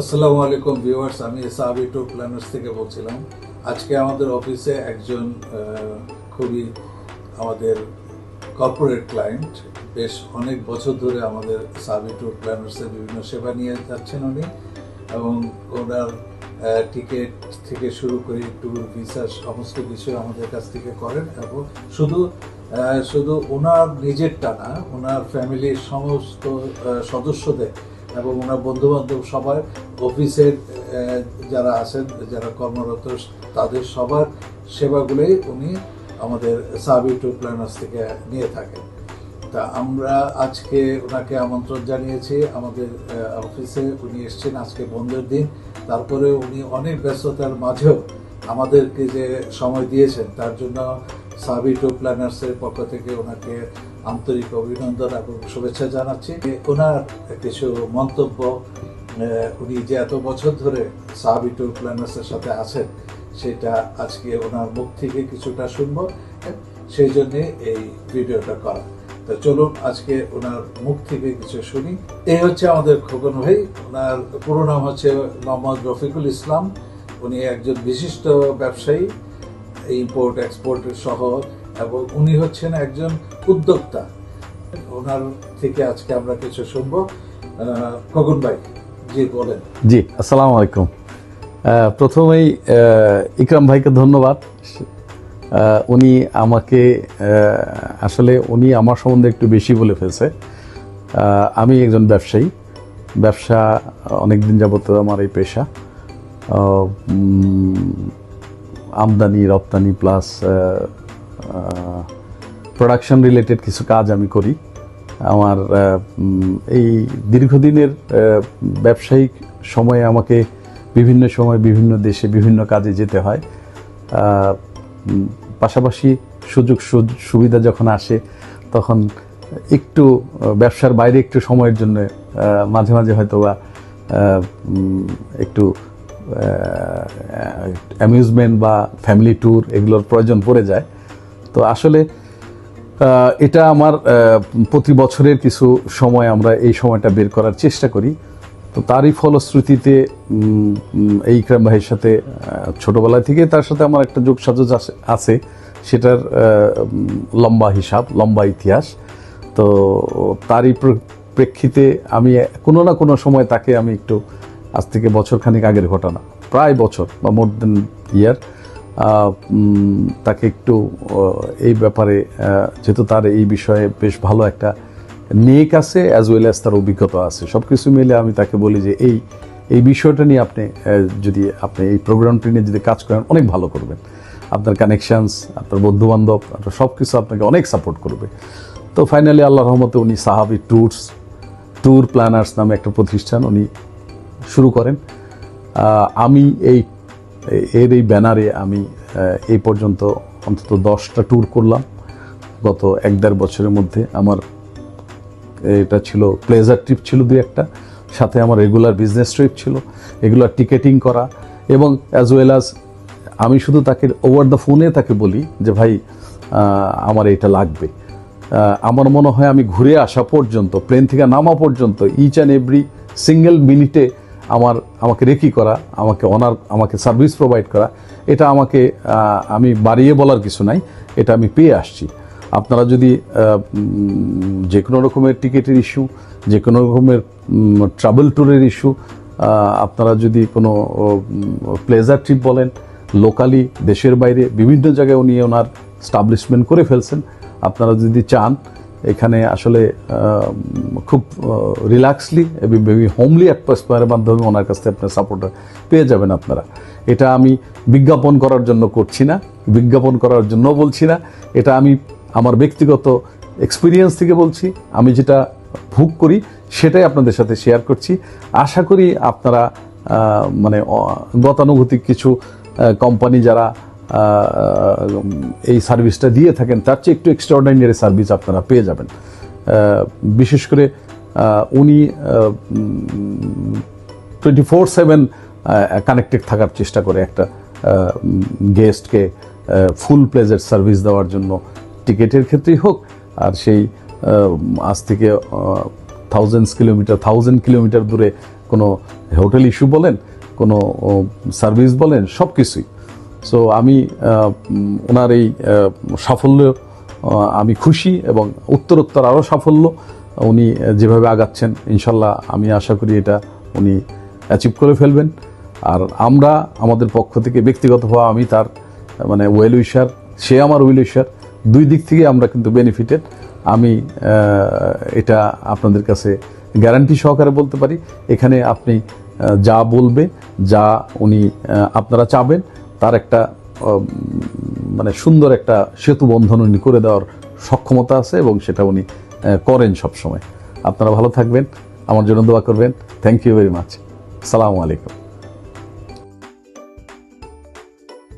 আসসালামু আলাইকুম ভিউয়ার্স, আমি সাবি টু প্ল্যানার্স থেকে বলছিলাম। আজকে আমাদের অফিসে একজন খুবই আমাদের কর্পোরেট ক্লায়েন্ট। বেশ অনেক বছর ধরে আমাদের সাবি টু প্ল্যানার্সের বিভিন্ন সেবা নিয়ে যাচ্ছেন উনি এবং ওনার টিকিট থেকে শুরু করে ট্যুর, ভিসা, সমস্ত কিছু আমাদের কাছ থেকে করেন এবং শুধু শুধু ওনার নিজের না, ওনার ফ্যামিলির সমস্ত সদস্যদের এবং ওনার বন্ধু বান্ধব সবার, অফিসের যারা আছেন, যারা কর্মরত, তাদের সবার সেবাগুলোই উনি আমাদের সাবি টু প্ল্যানার্স থেকে নিয়ে থাকেন। তা আমরা আজকে ওনাকে আমন্ত্রণ জানিয়েছি, আমাদের অফিসে উনি এসেছেন আজকে বন্ধের দিন। তারপরে উনি অনেক ব্যস্ততার মাঝেও আমাদেরকে যে সময় দিয়েছেন, তার জন্য সাবি টু প্ল্যানার্সের পক্ষ থেকে ওনাকে আন্তরিক অভিনন্দন এবং শুভেচ্ছা জানাচ্ছি। ওনার কিছু মন্তব্য উনি যে এত বছর ধরে সাবি টু প্ল্যানার্সের সাথে আছেন, সেটা আজকে ওনার মুখ থেকে কিছুটা শুনব। সেই জন্যে এই ভিডিওটা করা। তো চলুন আজকে ওনার মুখ থেকে কিছু শুনি। এই হচ্ছে আমাদের খোকন ভাই। ওনার পুরো নাম হচ্ছে মোহাম্মদ রফিকুল ইসলাম। উনি একজন বিশিষ্ট ব্যবসায়ী। ইম্পোর্ট এক্সপোর্ট সহ, এবং উনি হচ্ছেন একজন উদ্যোক্তা। ওনার থেকে আজকে আমরা কিছু শুনব। খোকন ভাই, জি, বলেন। জি, আসসালামু আলাইকুম। প্রথমেই ইকরাম ভাইকে ধন্যবাদ। উনি আমাকে আসলে উনি আমার সম্বন্ধে একটু বেশি বলে ফেলছে। আমি একজন ব্যবসায়ী। ব্যবসা অনেক দিন যাবত আমার এই পেশা। আমদানি, রপ্তানি প্লাস প্রোডাকশন রিলেটেড কিছু কাজ আমি করি। আমার এই দীর্ঘদিনের ব্যবসায়িক সময়ে আমাকে বিভিন্ন সময় বিভিন্ন দেশে বিভিন্ন কাজে যেতে হয়। পাশাপাশি সুযোগ সুবিধা যখন আসে, তখন একটু ব্যবসার বাইরে একটু সময়ের জন্য মাঝে মাঝে হয়তো বা একটু অ্যামিউজমেন্ট বা ফ্যামিলি ট্যুর এগুলোর প্রয়োজন পড়ে যায়। তো আসলে এটা আমার প্রতি বছরের কিছু সময় আমরা এই সময়টা বের করার চেষ্টা করি। তো তারই ফলশ্রুতিতে এই ইকরাম ভাইয়ের সাথে ছোটোবেলা থেকে তার সাথে আমার একটা যোগ সাজজ আছে- আছে। সেটার লম্বা হিসাব, লম্বা ইতিহাস। তো তারই প্রেক্ষিতে আমি কোনো না কোনো সময় তাকে আমি একটু আজ থেকে বছর খানিক আগের ঘটনা। প্রায় বছর, বা মোর দেন ইয়ার তাকে একটু এই ব্যাপারে যেহেতু তার এই বিষয়ে বেশ ভালো একটা নেক আছে অ্যাজ ওয়েল অ্যাজ তার অভিজ্ঞতা আছে। সব কিছু মিলে আমি তাকে বলি যে এই এই বিষয়টা নিয়ে আপনি যদি আপনি এই প্রোগ্রামটি নিয়ে যদি কাজ করেন, অনেক ভালো করবেন। আপনার কানেকশনস আপনার বন্ধু বান্ধব আপনার সব কিছু আপনাকে অনেক সাপোর্ট করবে। তো ফাইনালি আল্লাহ রহমতে উনি সাহাবি ট্যুরস ট্যুর প্ল্যানার্স নামে একটা প্রতিষ্ঠান উনি শুরু করেন। আমি এই, এর এই ব্যানারে আমি এই পর্যন্ত অন্তত দশটা ট্যুর করলাম। গত এক দেড় বছরের মধ্যে আমার, এটা ছিল প্লেজার ট্রিপ ছিল দুই একটা। সাথে আমার রেগুলার বিজনেস ট্রিপ ছিল এগুলার টিকেটিং করা এবং অ্যাজ ওয়েল অ্যাজ আমি শুধু তাকে ওভার দ্য ফোনে তাকে বলি যে, ভাই আমার এটা লাগবে। আমার মনে হয় আমি ঘুরে আসা পর্যন্ত প্লেন থেকে নামা পর্যন্ত ইচ অ্যান্ড এভরি সিঙ্গেল মিনিটে আমার, আমাকে রেকি করা, আমাকে অনার আমাকে সার্ভিস প্রোভাইড করা, এটা আমাকে আমি বাড়িয়ে বলার কিছু নাই, এটা আমি পেয়ে আসছি। আপনারা যদি যে কোনো রকমের টিকিটের ইস্যু যে কোনো রকমের ট্রাভেল ট্যুরের ইস্যু আপনারা যদি কোনো প্লেজার ট্রিপ বলেন লোকালি দেশের বাইরে, বিভিন্ন জায়গায় উনি ওনার স্টাবলিশমেন্ট করে ফেলছেন, আপনারা যদি চান এখানে আসলে খুব রিল্যাক্সলি এবং হোমলি অ্যাটমসফিয়ারের মাধ্যমে ওনার কাছ থেকে আপনার সাপোর্ট পেয়ে যাবেন আপনারা। এটা আমি বিজ্ঞাপন করার জন্য করছি না, বিজ্ঞাপন করার জন্য বলছি না। এটা আমি আমার ব্যক্তিগত এক্সপিরিয়েন্স থেকে বলছি। আমি যেটা ভোগ করি, সেটাই আপনাদের সাথে শেয়ার করছি। আশা করি আপনারা মানে গতানুগতিক কিছু কোম্পানি যারা এই সার্ভিসটা দিয়ে থাকেন, তার চেয়ে একটু এক্সট্রাঅর্ডিনারি সার্ভিস আপনারা পেয়ে যাবেন। বিশেষ করে উনি টোয়েন্টি ফোর সেভেন কানেক্টেড থাকার চেষ্টা করে একটা গেস্টকে ফুল প্লেজের সার্ভিস দেওয়ার জন্য টিকিটের ক্ষেত্রেই হোক, আর সেই আজ থেকে থাউজেন্ডস কিলোমিটার থাউজেন্ড কিলোমিটার দূরে কোনো হোটেল ইস্যু বলেন, কোনো সার্ভিস বলেন সব কিছুই সো আমি ওনার এই সাফল্য আমি খুশি এবং উত্তরোত্তর আরও সাফল্য, উনি যেভাবে আগাচ্ছেন, ইনশাল্লাহ আমি আশা করি এটা উনি অ্যাচিভ করে ফেলবেন। আর আমরা, আমাদের পক্ষ থেকে ব্যক্তিগতভাবে আমি তার মানে ওয়েল উইশার সে আমার ওয়েল উইশার দুই দিক থেকে আমরা কিন্তু বেনিফিটেড আমি এটা আপনাদের কাছে গ্যারান্টি সহকারে বলতে পারি। এখানে আপনি যা বলবে, যা উনি আপনারা চাবেন তার একটা মানে সুন্দর একটা সেতু বন্ধন উনি করে দেওয়ার সক্ষমতা আছে এবং সেটা উনি করেন সবসময়। আপনারা ভালো থাকবেন, আমার জন্য দোয়া করবেন। থ্যাংক ইউ ভেরি মাচ সালামু আলাইকুম।